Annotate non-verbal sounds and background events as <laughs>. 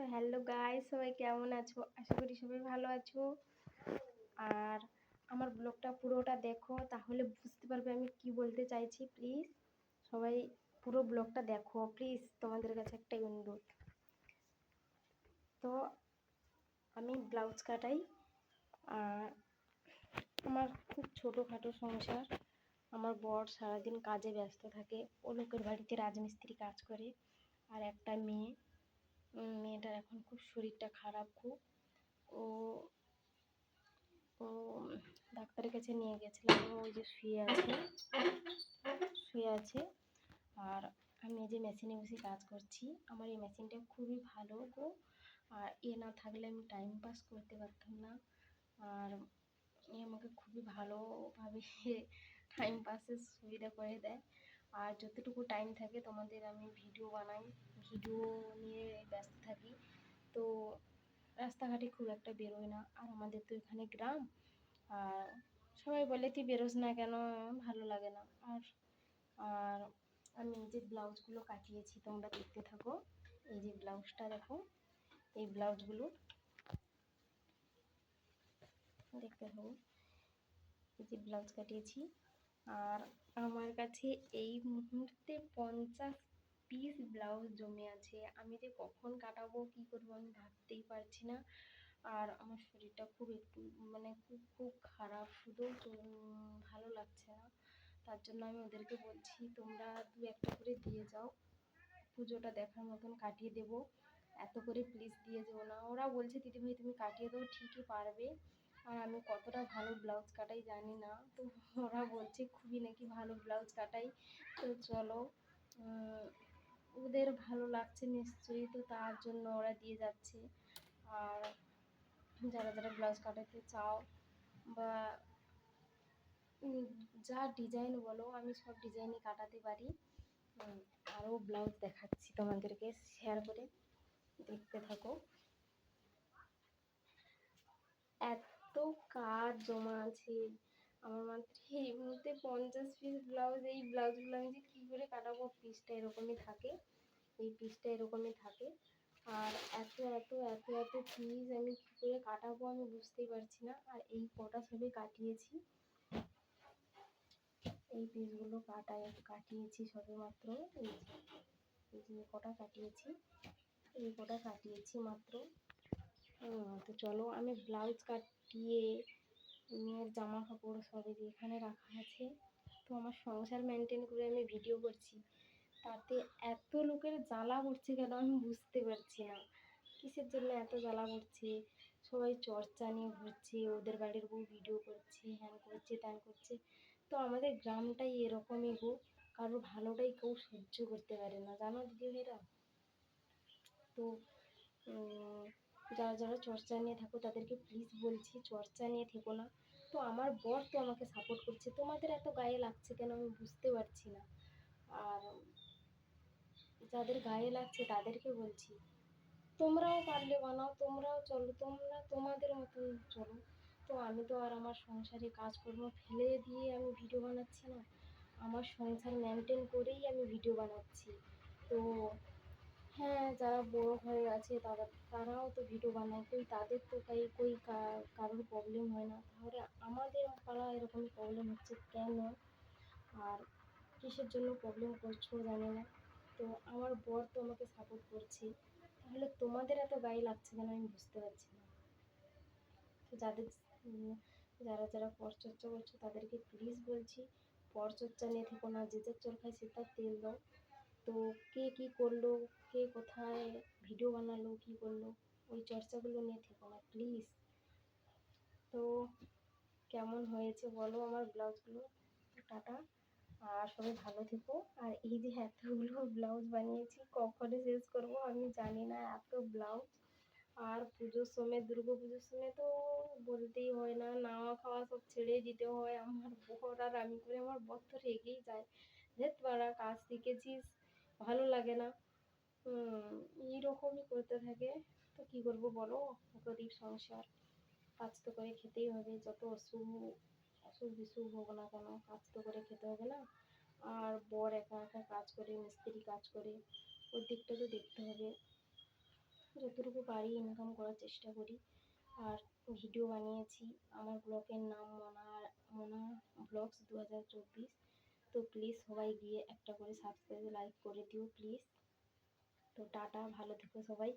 তো hello guy সবাই কেমন আছো? আশা করি সবাই ভালো আছো। আর আমার ব্লগটা পুরোটা দেখো, তাহলে বুঝতে পারবে আমি কি বলতে চাইছি প্লিজ সবাই পুরো ব্লগটা দেখো প্লিজ তোমাদের কাছে একটাই অনুরোধ। তো আমি ব্লাউজ কাটাই, আর আমার খুব ছোটোখাটো সংসার। আমার বর সারাদিন কাজে ব্যস্ত থাকে, ও লোকের বাড়িতে রাজমিস্ত্রি কাজ করে, আর একটা মেয়ে। খুব শরীরটা খারাপ খুব। ও ও ডাক্তারের কাছে নিয়ে গেছিলাম ওই যে শুয়ে আছে শুয়ে আছে। আর আমি এই যে মেশিনে বসে কাজ করছি, আমার এই মেশিনটা খুবই ভালো গো। আর এ না থাকলে আমি টাইম পাস করতে পারতাম না। আর এ আমাকে খুবই ভালোভাবে <laughs> টাইম পাসের সুবিধা করে দেয়। আর যতটুকু টাইম থাকে তোমাদের আমি ভিডিও বানাই। ভিডিও নিয়ে তো রাস্তাঘাটে খুব একটা বেরোয় না। আর আমাদের তো এখানে গ্রাম, আর সবাই বলে, তুই বেরোস না কেন? ভালো লাগে না। আর আর আমি এই যে ব্লাউজগুলো কাটিয়েছি, তোমরা দেখতে থাকো। এই যে ব্লাউজটা দেখো, এই ব্লাউজগুলো দেখতে থাকো। এই যে ব্লাউজ কাটিয়েছি। আর আমার কাছে এই মুহূর্তে পঞ্চাশ পিস ব্লাউজ জমে আছে, আমি যে কখন কাটাবো, কী করব আমি ভাবতেই পারছি না। আর আমার শরীরটা খুব একটু মানে খুব খুব খারাপ শুধু ভালো লাগছে না। তার জন্য আমি ওদেরকে বলছি, তোমরা দু একটা করে দিয়ে যাও। পুজোটা দেখার মতন কাটিয়ে দেবো। এত করে প্লিজ দিয়ে যেও না। ওরা বলছে দিদিভাই তুমি কাটিয়ে দাও, ঠিকই পারবে। আর আমি কতটা ভালো ব্লাউজ কাটাই জানি না। তো ওরা বলছে, খুবই নাকি ভালো ব্লাউজ কাটাই। তো চলো ওদের ভালো লাগছে নিশ্চয়ই, তো তার জন্য ওরা দিয়ে যাচ্ছে। আর যারা যারা ব্লাউজ কাটাতে চাও বা যা ডিজাইন বলো, আমি সব ডিজাইনই কাটাতে পারি। আরও ব্লাউজ দেখাচ্ছি তোমাদেরকে শেয়ার করে। দেখতে থাকো। এত কাজ জমা আছে। আমার মাত্র এই মুহূর্তে পঞ্চাশ পিস ব্লাউজ এই ব্লাউজগুলো আমি যে কী করে কাটাবো পিসটা এরকমই থাকে। এই পিসটা এরকমই থাকে। আর এত এত এত এত পিস আমি কী করে কাটাবো আমি বুঝতেই পারছি না। আর এই কটা ছবি কাটিয়েছি। এই পিসগুলো কাটাই কাটিয়েছি সবে মাত্র এই যে কটা কাটিয়েছি, এই কটা কাটিয়েছি মাত্র। তো চলো আমি ব্লাউজ কাটিয়ে মেয়ের জামা কাপড় সবই এখানে রাখা আছে। তো আমার সংসার মেনটেন করে আমি ভিডিও করছি। তাতে এত লোকের জ্বালা পড়ছে কেন আমি বুঝতে পারছি না। কিসের জন্য এত জ্বালা পড়ছে? সবাই চর্চা নিয়ে ঘুরছে, ওদের বাড়ির বউ ভিডিও করছে, হ্যান করছে, ত্যান করছে। তো আমাদের গ্রামটাই এরকমই গো। কারও ভালোটাই কেউ সহ্য করতে পারে না। জানো দিদি ভাইরা তো যারা যারা চর্চা নিয়ে থাকো, তাদেরকে প্লিজ বলছি, চর্চা নিয়ে থেকো না। তো আমার বর তো আমাকে সাপোর্ট করছে। তোমাদের এত গায়ে লাগছে কেন আমি বুঝতে পারছি না। আর যাদের গায়ে লাগছে তাদেরকে বলছি, তোমরাও পারলে বানাও, তোমরাও চলো, তোমরা তোমাদের মতন চলো। তো আমি তো আর আমার সংসারে কাজকর্ম ফেলে দিয়ে আমি ভিডিও বানাচ্ছি না। আমার সংসার মেনটেন করেই আমি ভিডিও বানাচ্ছি। তো হ্যাঁ যারা বড় হয়ে আছে তারা, তারাও তো ভিডিও বানায়, কই তাদের তো তাই কই কারোর প্রবলেম হয় না। তাহলে আমাদের পাড়া এরকম প্রবলেম হচ্ছে কেন? আর কিসের জন্য প্রবলেম করছ জানি না। তো আমার বর তো আমাকে সাপোর্ট করছে। তাহলে তোমাদের এত গায়ে লাগছে কেন? আমি বুঝতে পারছি না। তো যাদের যারা যারা পরচর্চা করছ তাদেরকে প্লিজ বলছি পরচর্চা নিয়ে থেকো না, যে যার চোর খায় সে তার তেল দাও। তো কে কী করল, কে কোথায় ভিডিও বানালো, কী করল, ওই চর্চাগুলো নিয়ে থেকো না প্লিজ তো কেমন হয়েছে বলো আমার ব্লাউজগুলো? টাটা। আর সবাই ভালো থেকো। আর এই যে এতগুলো ব্লাউজ বানিয়েছি, কখনো শেষ করব আমি জানি না, এত ব্লাউজ। আর পুজোর সময়, দুর্গা পুজোর সময় তো বলতেই হয় না, নাওয়া খাওয়া সব ছেড়ে দিতে হয়। আমার বর আর আমি করে, আমার বর তো রেগেই যায়। ধেত বাড়া, কাজ শিখেছিস। ভালো লাগে না। এইরকমই করতে থাকে। তো কী করব বলো? গরিব সংসার। কাজ তো করে খেতেই হবে। যত অসুখ অসুখ বিসুখ হোক না কেন, কাজ তো করে খেতে হবে না। আর বর একা একা কাজ করে, মিস্ত্রি কাজ করে, ওর দিকটা তো দেখতে হবে। যতটুকু পারি ইনকাম করার চেষ্টা করি। আর ভিডিও বানিয়েছি। আমার ব্লগের নাম মনা মনা ব্লগস দু হাজার চব্বিশ। তো প্লিজ সবাই গিয়ে একটা করে সাবস্ক্রাইব লাইক করে দিও প্লিজ তো টাটা, ভালো থেকো সবাই।